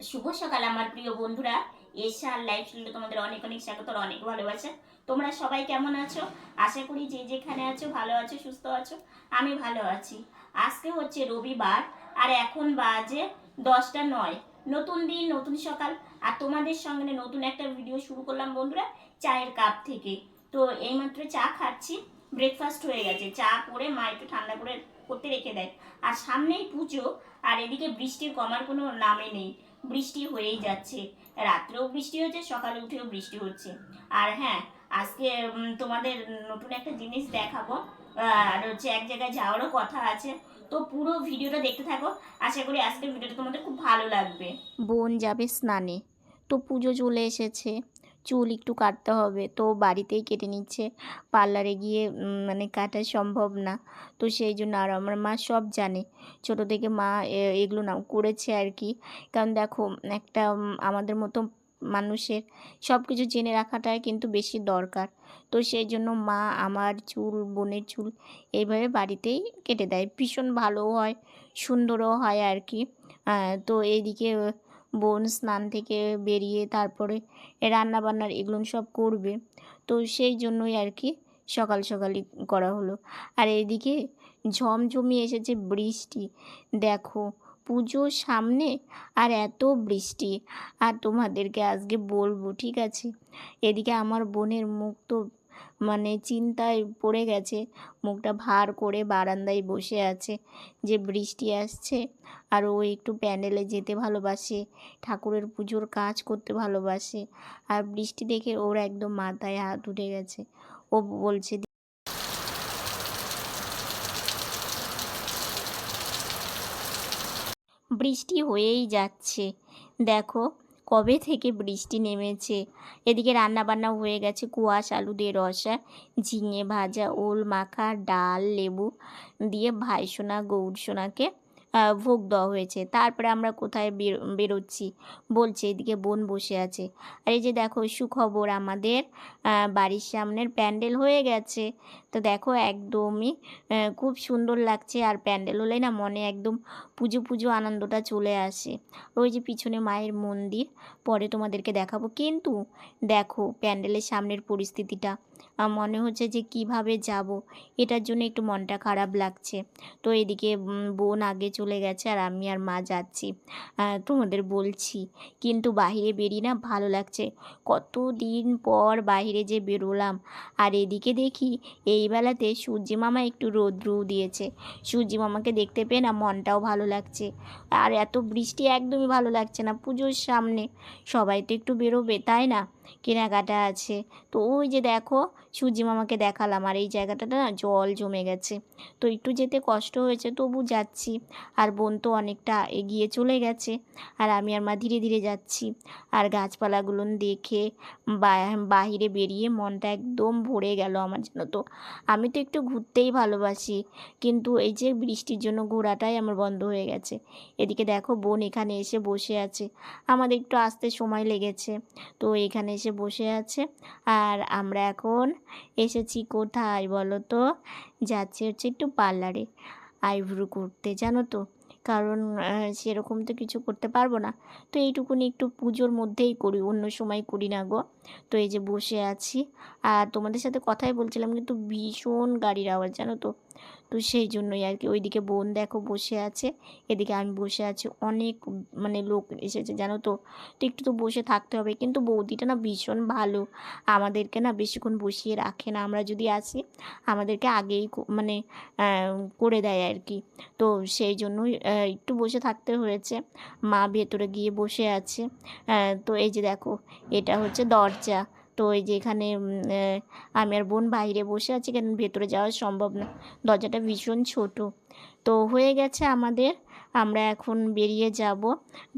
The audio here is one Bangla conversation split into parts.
শুভ সকাল, আমার প্রিয় বন্ধুরা। এশা লাইফ স্টাইলে তোমাদের অনেক অনেক স্বাগত, আর অনেক ভালোবাসা। তোমরা সবাই কেমন আছো? আশা করি যে যেখানে আছো, ভালো আছো, সুস্থ আছো, আমি ভালো আছি। আজকে হচ্ছে রবিবার, আর এখন বাজে দশটা নয়। নতুন দিন, নতুন সকাল, আর তোমাদের সঙ্গে নতুন একটা ভিডিও শুরু করলাম বন্ধুরা, চায়ের কাপ থেকে। তো এইমাত্র চা খাচ্ছি ব্রেকফাস্ট হয়ে গেছে। চা করে মা একটু ঠান্ডা করে, করতে রেখে দেয়। আর সামনেই পুজো, আর এদিকে বৃষ্টির কমার কোনো নামে নেই। বৃষ্টি হয়েই যাচ্ছে। রাত্রেও বৃষ্টি হচ্ছে, সকালে উঠেও বৃষ্টি হচ্ছে। আর হ্যাঁ আজকে তোমাদের নতুন একটা জিনিস দেখাবো। আর হচ্ছে এক জায়গায় যাওয়ারও কথা আছে। তো পুরো ভিডিওটা দেখতে থাকো। আশা করি আজকের ভিডিওটা তোমাদের খুব ভালো লাগবে। বোন যাবে স্নানে। তো পুজো চলে এসেছে। চুল একটু কাটতে হবে। তো বাড়িতেই কেটে নিচ্ছে। পার্লারে গিয়ে মানে কাটা সম্ভব না। তো সেই জন্য আর আমার মা সব জানে। ছোট থেকে মা এগুলো না করেছে আর কি। কারণ দেখো, একটা আমাদের মতো মানুষের সব কিছু জেনে রাখাটাই কিন্তু বেশি দরকার। তো সেই জন্য মা আমার চুল, বোনের চুল এইভাবে বাড়িতেই কেটে দেয়। ভীষণ ভালোও হয়, সুন্দরও হয় আর কি। তো এইদিকে বোন স্নান থেকে বেরিয়ে তারপরে রান্না বান্নার এগুলো সব করবে। তো সেই জন্যই আর কি সকাল সকালই করা হলো। আর এইদিকে ঝমঝমি এসেছে বৃষ্টি। দেখো পুজোর সামনে আর এত বৃষ্টি। আর তোমাদেরকে আজকে বলব, ঠিক আছে? এদিকে আমার বোনের মুখ তো মানে চিন্তায় পড়ে গেছে। মুখটা ভার করে বারান্দায় বসে আছে। যে বৃষ্টি আসছে আর ও একটু প্যান্ডেলে যেতে ভালোবাসে, ঠাকুরের পুজোর কাজ করতে ভালোবাসে আর বৃষ্টি দেখে ওর একদম মাথায় হাত উঠে গেছে। ও বলছে, বৃষ্টি হয়েই যাচ্ছে। দেখো কবে থেকে বৃষ্টি নেমেছে? এদিকে রান্নাবান্না হয়ে গেছে কুয়াশ আলু দিয়ে রসা ঝিঙে ভাজা ওল মাখা ডাল লেবু দিয়ে ভাই সোনা গৌর সোনাকে আহ, ভোগ দেওয়া হয়েছে। তারপরে আমরা কোথায় বের- বেরোচ্ছি? বলছে, এদিকে বোন বসে আছে। আর এই যে দেখো, সুখবর আমাদের বাড়ির সামনের প্যান্ডেল হয়ে গেছে। তো দেখো, একদমই খুব সুন্দর লাগছে। আর প্যান্ডেল হলে না মনে একদম পুজো পুজো আনন্দটা চলে আসে। ওই যে পিছনে মায়ের মন্দির, পরে তোমাদেরকে দেখাবো। কিন্তু দেখো, প্যান্ডেলের সামনের পরিস্থিতিটা। মনে হচ্ছে যে কীভাবে যাব? এটার জন্য একটু মনটা খারাপ লাগছে। তো এদিকে বোন আগে চলে গেছে আর আমি আর মা যাচ্ছি। তোমাদের বলছি, কিন্তু বাইরে বেরিয়ে না ভালো লাগছে। কত দিন পর বাইরে যে বেরোলাম। আর এদিকে দেখি, এই বেলাতে সূর্যি মামা একটু রৌদ্রু দিয়েছে। সূর্যি মামাকে দেখতে পেয়ে না মনটাও ভালো লাগছে। আর এত বৃষ্টি একদমই ভালো লাগছে না পুজোর সামনে। সবাই তো একটু বেরোবে, তাই না? কেনাকাটা আছে। তো ওই যে দেখো, সূর্যি মামাকে দেখালাম। আর এই জায়গাটাতে না জল জমে গেছে। তো একটু যেতে কষ্ট হয়েছে, তবু যাচ্ছি। আর বোন তো অনেকটা এগিয়ে চলে গেছে। আর আমি আর মা ধীরে ধীরে যাচ্ছি। আর গাছপালাগুলো দেখে বাহিরে বেরিয়ে মনটা একদম ভরে গেল আমার জন্য তো। আমি তো একটু ঘুরতেই ভালোবাসি। কিন্তু এই যে বৃষ্টির জন্য ঘোরাটাই আমার বন্ধ হয়ে গেছে। এদিকে দেখো বোন এখানে এসে বসে আছে। আমাদের একটু আসতে সময় লেগেছে। তো এখানে এসে বসে আছে। আর আমরা এখন এসেছি কোথায় বলো তো? যাচ্ছি হচ্ছে একটু পার্লারে। আইব্রো করতে, জানো তো? কারণ সেরকম তো কিছু করতে পারব না। তো এইটুকুনি একটু পুজোর মধ্যেই করি, অন্য সময় করি না গো। তো এই যে বসে আছি। আর তোমাদের সাথে কথাই বলছিলাম, কিন্তু ভীষণ গাড়ির আওয়াজ, জানো তো? তো সেই জন্যই আর কি। ওইদিকে বোন দেখো বসে আছে, এদিকে আমি বসে আছি। অনেক মানে লোক এসেছে, জানো তো? তো একটু তো বসে থাকতে হবে। কিন্তু বৌদিটা না ভীষণ ভালো। আমাদেরকে না বেশিক্ষণ বসিয়ে রাখে না। আমরা যদি আসি, আমাদেরকে আগেই মানে করে দেয় আর কি। তো সেই জন্যই একটু বসে থাকতে হয়েছে। মা ভেতরে গিয়ে বসে আছে। তো এই যে দেখো, এটা হচ্ছে দরজা। তো এই যে এখানে আমি আর বোন বাইরে বসে আছি, কেন ভেতরে যাওয়া সম্ভব না। দরজাটা ভীষণ ছোট। তো হয়ে গেছে আমাদের, আমরা এখন বেরিয়ে যাব।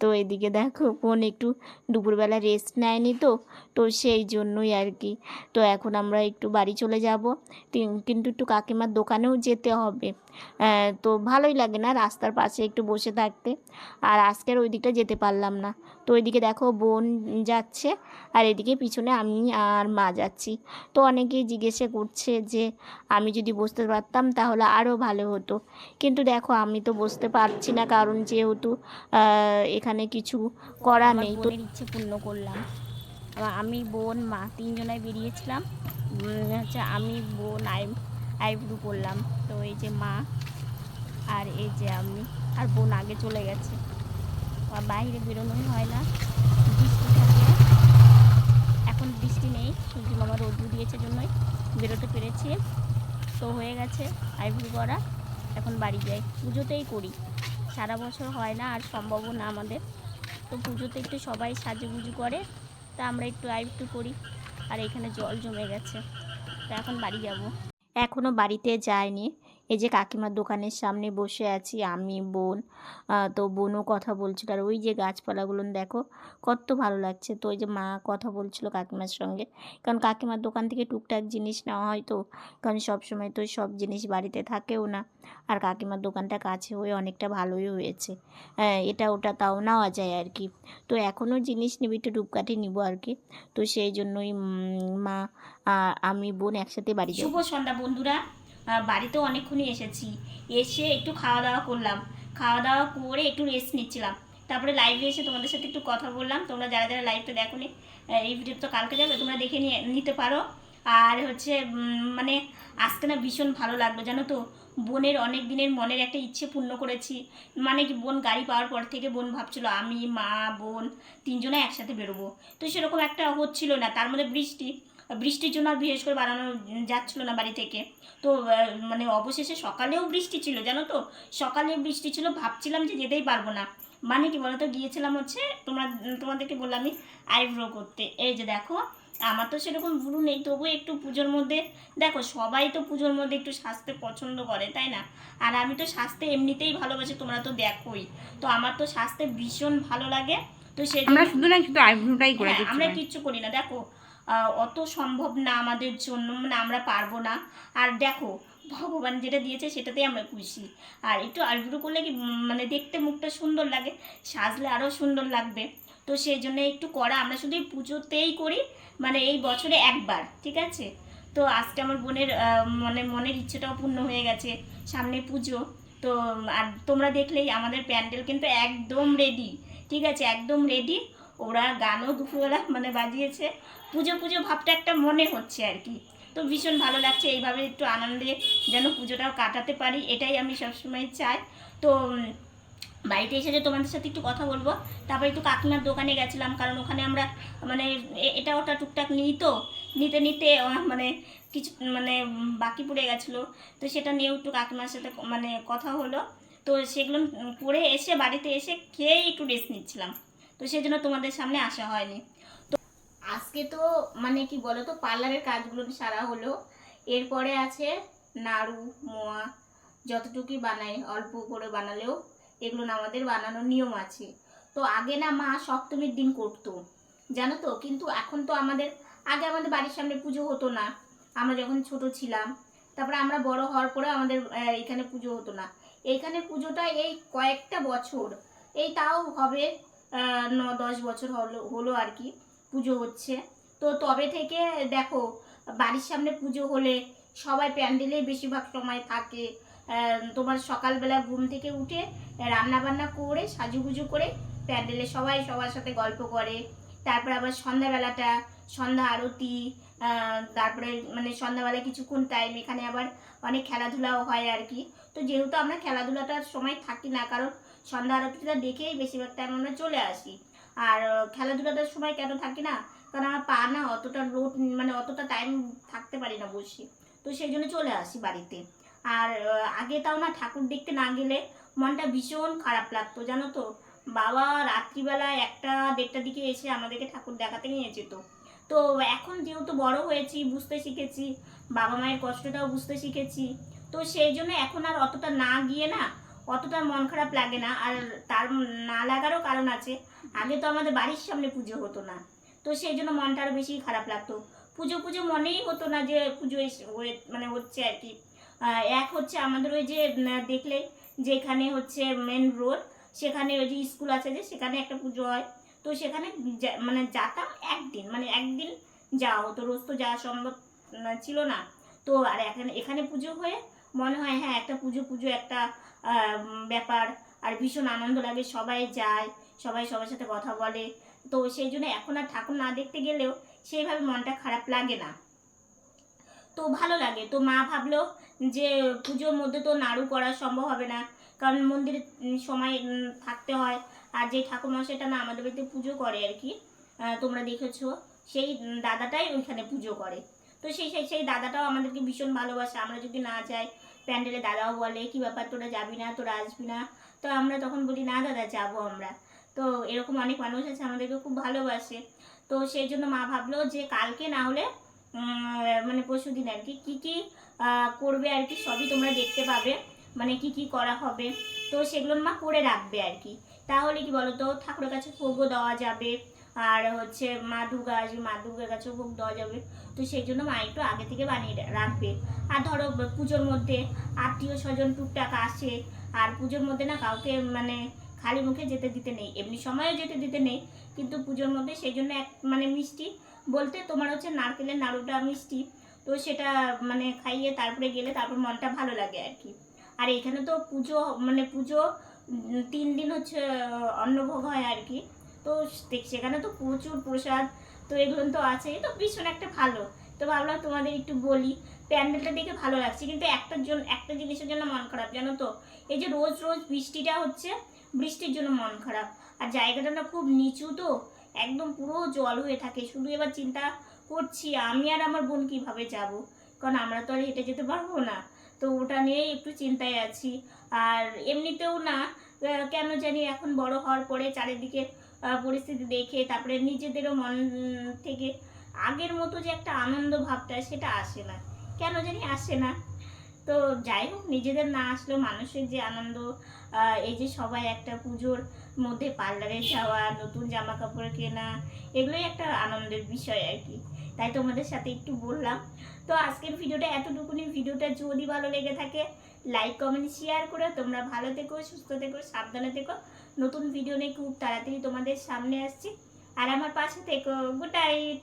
তো এদিকে দেখো বোন একটু দুপুরবেলা রেস্ট নেয়নি তো তো সেই জন্যই আর কি। তো এখন আমরা একটু বাড়ি চলে যাব। কিন্তু একটু কাকিমার দোকানেও যেতে হবে। তো ভালোই লাগে না রাস্তার পাশে একটু বসে থাকতে। আর আজকের ওই দিকটা যেতে পারলাম না। তো এদিকে দেখো বোন যাচ্ছে আর এদিকে পিছনে আমি আর মা যাচ্ছি। তো অনেকেই জিজ্ঞেসে করছে যে আমি যদি বসতে পারতাম তাহলে আরও ভালো হতো। কিন্তু দেখো আমি তো বসতে পারছি না কারণ যেহেতু এখানে কিছু করা নেই। তো ইচ্ছে পূর্ণ করলাম। আমি বোন মা তিনজনায় বেরিয়েছিলাম। হচ্ছে আমি বোন আই আইব্রু করলাম। তো এই যে মা আর এই যে আমি আর বোন আগে চলে গেছে। বাইরে বেরোনোই হয় না। বৃষ্টি থাকে। এখন বৃষ্টি নেই সূর্য মামা রোদ্রু দিয়েছে জন্যই। বেরোতে পেরেছি। তো হয়ে গেছে আইব্রু করা। এখন বাড়ি যাই। পুজোতেই করি। সারা বছর হয় না, আর সম্ভবও না আমাদের। তো পুজোতে একটু সবাই সাজুগুজু করে, তা আমরা একটু আইব্রু করি। আর এখানে জল জমে গেছে। তো এখন বাড়ি যাব। এখনও বাড়িতে যায়নি এই যে কাকিমার দোকানের সামনে বসে আছি, আমি, বোন তো বোনও কথা বলছিল আর ওই যে গাছপালাগুলো দেখো কত ভালো লাগছে। তো ওই যে মা কথা বলছিল কাকিমার সঙ্গে, কারণ কাকিমার দোকান থেকে টুকটাক জিনিস নেওয়া হয় তো, কারণ সব সময় তো সব জিনিস বাড়িতে থাকেও না আর কাকিমার দোকানটা কাছে হয়ে অনেকটা ভালোই হয়েছে। হ্যাঁ এটা ওটা তাও নেওয়া যায় আর কি। তো এখনও জিনিস নিবি, একটু ধূপকাঠি নিব আর কি। তো সেই জন্যই মা আমি, বোন একসাথে বাড়ি শুভ সন্ধ্যা বন্ধুরা। বাড়িতেও অনেকক্ষণই এসেছি। এসে একটু খাওয়া দাওয়া করলাম। খাওয়া দাওয়া করে একটু রেস্ট নিচ্ছিলাম। তারপরে লাইভে এসে তোমাদের সাথে একটু কথা বললাম। তোমরা যারা যারা লাইভটা দেখো এই ভিডিও তো কালকে যাবে, তোমরা দেখে নিয়ে, নিতে পারো। আর হচ্ছে মানে আজকে না ভীষণ ভালো লাগল, জানো তো? বোনের অনেক দিনের মনের একটা ইচ্ছে পূর্ণ করেছি। মানে কি, বোন গাড়ি পাওয়ার পর থেকে বোন ভাবছিল, আমি, মা, বোন তিনজনে একসাথে বেরোবো। তো সেরকম একটা হচ্ছিল না। তার মধ্যে বৃষ্টি বৃষ্টির জন্য আর বিশেষ করে বানানো যাচ্ছিল না বাড়ি থেকে। তো মানে অবশেষে সকালেও বৃষ্টি ছিল জানো তো? সকালে বৃষ্টি ছিল ভাবছিলাম যে যেতেই পারব না। মানে কি বলতো গিয়েছিলাম হচ্ছে তোমরা তোমাদেরকে বললাম আমি আইব্রো করতে। এই যে দেখো আমার তো সেরকম ভুরু নেই তবু একটু পুজোর মধ্যে দেখো সবাই তো পুজোর মধ্যে একটু সাজতে পছন্দ করে তাই না? আর আমি তো সাজতে এমনিতেই ভালোবাসি তোমরা তো দেখোই। তো আমার তো সাজতে ভীষণ ভালো লাগে। তো সেই আমরা শুধু না শুধু আইব্রোটাই করে হ্যাঁ, আমরা কিচ্ছু করি না। দেখো অত সম্ভব না আমাদের জন্য মানে আমরা পারব না। আর দেখো, ভগবান যেটা দিয়েছে সেটাতেই আমরা খুশি। আর একটু আইব্রো করলে কি মানে দেখতে মুখটা সুন্দর লাগে, সাজলে আরও সুন্দর লাগবে। তো সেই জন্য একটু করা, আমরা শুধু এই পুজোতেই করি মানে এই বছরে একবার, ঠিক আছে? তো আজকে আমার বোনের মানে মনের ইচ্ছেটাও পূর্ণ হয়ে গেছে সামনে পুজো। তো, আর তোমরা দেখলেই আমাদের প্যান্ডেল কিন্তু একদম রেডি ঠিক আছে? একদম রেডি ওরা গানও দুপুরবেলা মানে বাজিয়েছে। পুজো পুজো ভাবটা একটা মনে হচ্ছে আর কি। তো ভীষণ ভালো লাগছে এইভাবে একটু আনন্দে যেন পুজোটাও কাটাতে পারি, এটাই আমি সবসময় চাই। তো বাড়িতে এসে যে তোমাদের সাথে একটু কথা বলব, তারপর একটু কাকিমার দোকানে গেছিলাম, কারণ ওখানে আমরা মানে এটা ওটা টুকটাক নিই তো, নিতে নিতে মানে কিছু মানে বাকি পড়ে গেছিল। তো সেটা নিয়েও একটু কাকিমার সাথে মানে কথা হলো। তো সেগুলো করে এসে বাড়িতে এসে খেয়েই একটু রেস্ট নিচ্ছিলাম। তো সেই জন্য তোমাদের সামনে আসা হয়নি। তো আজকে তো মানে কি বলো তো পার্লারের কাজগুলো সারা হলো। এরপরে আছে নাড়ু, মোয়া, যতটুকুই বানাই, অল্প করে বানালেও এগুলো আমাদের বানানোর নিয়ম আছে। তো আগে না মা সপ্তমীর দিন করতো, জানো তো? কিন্তু এখন তো আমাদের, আগে আমাদের বাড়ির সামনে পুজো হতো না। আমরা যখন ছোট ছিলাম, তারপরে আমরা বড় হওয়ার পরে আমাদের এখানে পুজো হতো না। এইখানে পুজোটা এই কয়েকটা বছর, এই তাও হবে ন, দশ বছর হলো হলো আর কি, পুজো হচ্ছে। তো তবে থেকে দেখো, বাড়ির সামনে পুজো হলে সবাই প্যান্ডেলেই বেশিরভাগ সময় থাকে। তোমার সকালবেলা ঘুম থেকে উঠে রান্না বান্না করে, সাজুগুজু করে প্যান্ডেলে সবাই সবার সাথে গল্প করে। তারপর আবার সন্ধ্যাবেলাটা, সন্ধ্যা আরতি তারপরে মানে সন্ধ্যাবেলা কিছুক্ষণ টাইম এখানে আবার অনেক খেলাধুলাও হয় আর কি। তো যেহেতু আমরা খেলাধুলাটার সময় থাকি না, কারণ সন্ধ্যা আরতিটা দেখেই বেশিরভাগ টাইম আমরা চলে আসি। আর খেলাধুলাটার সময় কেন থাকি না? কারণ আমার পা না অতটা রোদ মানে অতটা টাইম থাকতে পারি না বসে। তো সেই জন্য চলে আসি বাড়িতে। আর আগে তাও না ঠাকুর দেখতে না গেলে মনটা ভীষণ খারাপ লাগতো, জানো তো? বাবা রাত্রিবেলা একটা দেড়টার দিকে এসে আমাদেরকে ঠাকুর দেখাতে নিয়ে যেত। তো এখন যেহেতু বড় হয়েছি, বুঝতে শিখেছি, বাবা মায়ের কষ্টটাও বুঝতে শিখেছি, তো সেই জন্য এখন আর অতটা না গিয়ে না অতটা মন খারাপ লাগে না, আর তার না লাগারও কারণ আছে। আগে তো আমাদের বাড়ির সামনে পুজো হতো না। তো সেই জন্য মনটা আরও বেশি খারাপ লাগতো। পুজো পুজো মনেই হতো না যে পুজো মানে হচ্ছে আর কি। এক হচ্ছে আমাদের ওই যে দেখলে যে এখানে হচ্ছে মেন রোড সেখানে ওই যে স্কুল আছে যে, সেখানে একটা পুজো হয়। তো সেখানে মানে যাতাম একদিন মানে একদিন যাওয়া হতো। রোজ তো যাওয়া সম্ভব ছিল না। তো আর এখানে এখানে পুজো হয়ে মনে হয় হ্যাঁ একটা পুজো পুজো, একটা ব্যাপার। আর ভীষণ আনন্দ লাগে, সবাই যায়, সবাই সবার সাথে কথা বলে। তো সেই জন্য এখন আর ঠাকুর না দেখতে গেলেও সেইভাবে মনটা খারাপ লাগে না। তো ভালো লাগে। তো মা ভাবলো যে পুজোর মধ্যে তো নাড়ু করা সম্ভব হবে না, কারণ মন্দিরে সময় থাকতে হয়। আর যে ঠাকুরমশাইটা না আমাদের বাড়িতে পুজো করে আর কি তোমরা দেখেছ, সেই দাদাটাই ওইখানে পুজো করে। তো সেই সেই সেই দাদাটাও আমাদেরকে ভীষণ ভালোবাসে। আমরা যদি না যাই প্যান্ডেলে দাদাও বলে, কি ব্যাপার, তোরা যাবি না, তোরা আসবি না? তো আমরা তখন বলি, না দাদা, যাব আমরা। তো এরকম অনেক মানুষ আছে আমাদেরকে খুব ভালোবাসে। তো সেই জন্য মা ভাবলো যে কালকে না হলে মানে পরশু দিন আর কি, কী কী করবে আর কি, সবই তোমরা দেখতে পাবে মানে কি কি করা হবে। তো সেগুলো মা করে রাখবে আর কি। তাহলে কি বলতো, ঠাকুরের কাছে ভোগও দেওয়া যাবে। আর হচ্ছে মা দুর্গা আসবে মা দুর্গার কাছেও ভোগ দেওয়া যাবে তো সেই জন্য মা একটু আগে থেকে বানিয়ে রাখবে। আর ধরো পুজোর মধ্যে আত্মীয় স্বজন টুকটাক আসে, আর পুজোর মধ্যে না কাউকে মানে খালি মুখে যেতে দিতে নেই। এমনি সময়ও যেতে দিতে নেই, কিন্তু পুজোর মধ্যে সেই জন্য এক মানে মিষ্টি বলতে তোমার হচ্ছে নারকেলের নাড়ুটা মিষ্টি। তো সেটা মানে খাইয়ে তারপরে গেলে তারপর মনটা ভালো লাগে আর কি। আর এখানে তো পুজো মানে পুজো তিন দিন হচ্ছে, অন্নভোগ হয় আর কি। তো সেখানে তো প্রচুর প্রসাদ, তো এগুলো তো আছেই, তো ভীষণ একটা ভালো। তো ভাবলাম তোমাদের একটু বলি, প্যান্ডেলটা দেখে ভালো লাগছে, কিন্তু একটার জন্য একটা জিনিসের জন্য মন খারাপ, জানো তো? এই যে রোজ রোজ বৃষ্টিটা হচ্ছে, বৃষ্টির জন্য মন খারাপ। আর জায়গাটা না খুব নিচু তো, একদম পুরো জল হয়ে থাকে, শুধু এবার চিন্তা করছি আমি আর আমার বোন কীভাবে যাব? কারণ আমরা তো আর হেঁটে যেতে পারব না। তো ওটা নিয়েই একটু চিন্তায় আছি। আর এমনিতেও না কেন জানি এখন বড় হওয়ার পরে চারিদিকে পরিস্থিতি দেখে, তারপরে নিজেদেরও মন থেকে আগের মতো যে একটা আনন্দ ভাবটা, সেটা আসে না। কেন জানি আসে না। তো যাই হোক, নিজেদের না আসলেও মানুষের যে আনন্দ এই যে সবাই একটা পুজোর মধ্যে পার্লারে যাওয়া, নতুন জামা কাপড় কেনা, এগুলোই একটা আনন্দের বিষয় আর কি। তাই তোমাদের সাথে একটু বললাম। তো আজকের ভিডিওটা এতটুকুনি। ভিডিওটা যদি ভালো লেগে থাকে লাইক কমেন্ট শেয়ার করে তোমরা ভালো থেকো, সুস্থ থেকো, সাবধানে থেকো। নতুন ভিডিও নিয়ে খুব তাড়াতাড়ি তোমাদের সামনে আসছি। আর আমার পাশে থেকো গুড নাইট